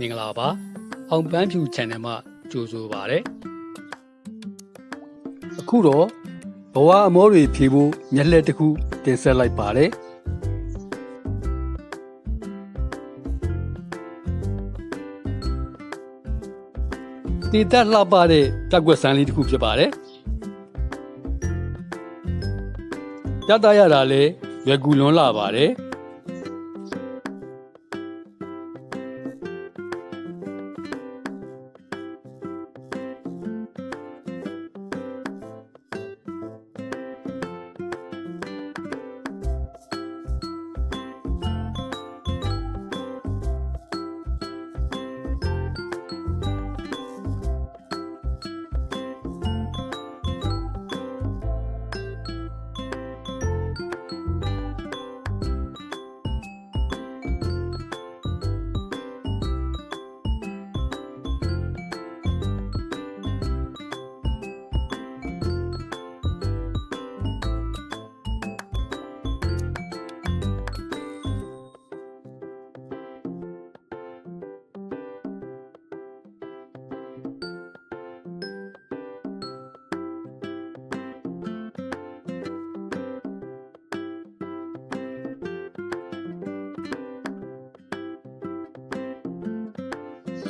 မင်္ဂလာပါအောင်ပန်းဖြူ channel မှာကြိုဆိုပါရစေအခုတော့ဘဝအမောတွေဖြေဖို့မျက်လှည့်တစ်ခုတင်ဆက်လိုက်ပါတယ်တည်တက်လှပတဲ့တက်ွက်ဆန်းလေးတစ်ခုဖြစ်ပါတယ်ရတာရတာလဲရွယ်ကူလွန်းလာပါတယ်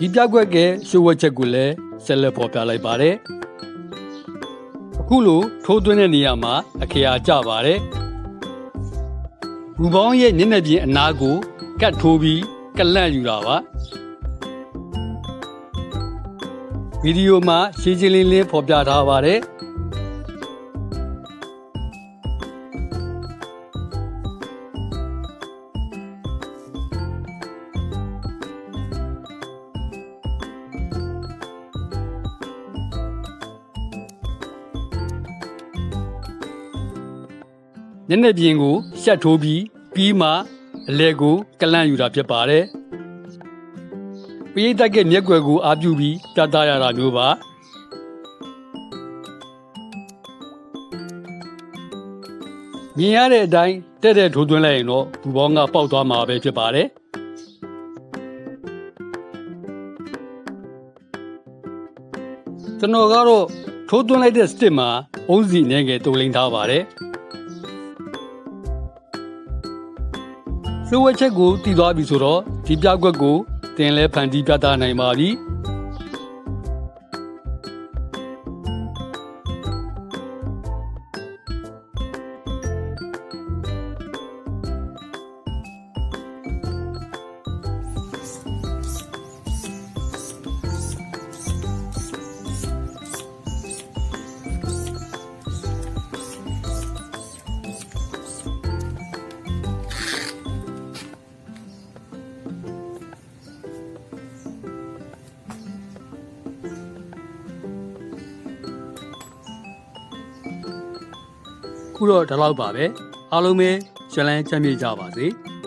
ဒီပြကွက်ကရှိုးဝက်ချက်ကိုလည်းဆက်လက်ပေါ်ပြလိုက်ပါတယ်အခုလိုထိုးသွင်းတဲ့နေရာမှာအခရာကျပါတယ်ဘူပေါင်းရဲ့မျက်နှာပြင်အနားကိုကတ်ထိုးပြီးကလန့်ယူတာပါဗီဒီယိုမှာရှင်းရှင်းလင်းလင်းဖော်ပြထားပါတယ် ညနေပြင်ကိုရှက်ထိုးပြီးပြီးမှအလဲကိုကလန့်ယူတာဖြစ်ပါတယ်။ပိဋကရဲ့မျက်ွယ်ကိုအာပြုပြီးတတ်တာရတာမျိုးပါ။မြင်ရတဲ့အတိုင်းတဲ့တဲ့ထိုးသွင်းလိုက်ရင်တော့ဘူပေါင်းကပေါက်သွားမှာပဲဖြစ်ပါတယ်။ကျွန်တော်ကတော့ထိုးသွင်းလိုက်တဲ့ stick မှာအုံးစီနေငယ်တုံလိန်ထားပါတယ်။ လှုပ်ဝက်ချက်ကိုတည်သွားပြီဆိုတော့ဒီပြကွက်ကိုတင်လဲဖန်တီးပြသနိုင်ပါပြီ ခုတော့ဒီလောက်ပါပဲအားလုံးပဲရှင်လန်းချမ်းမြေ့ကြပါစေ။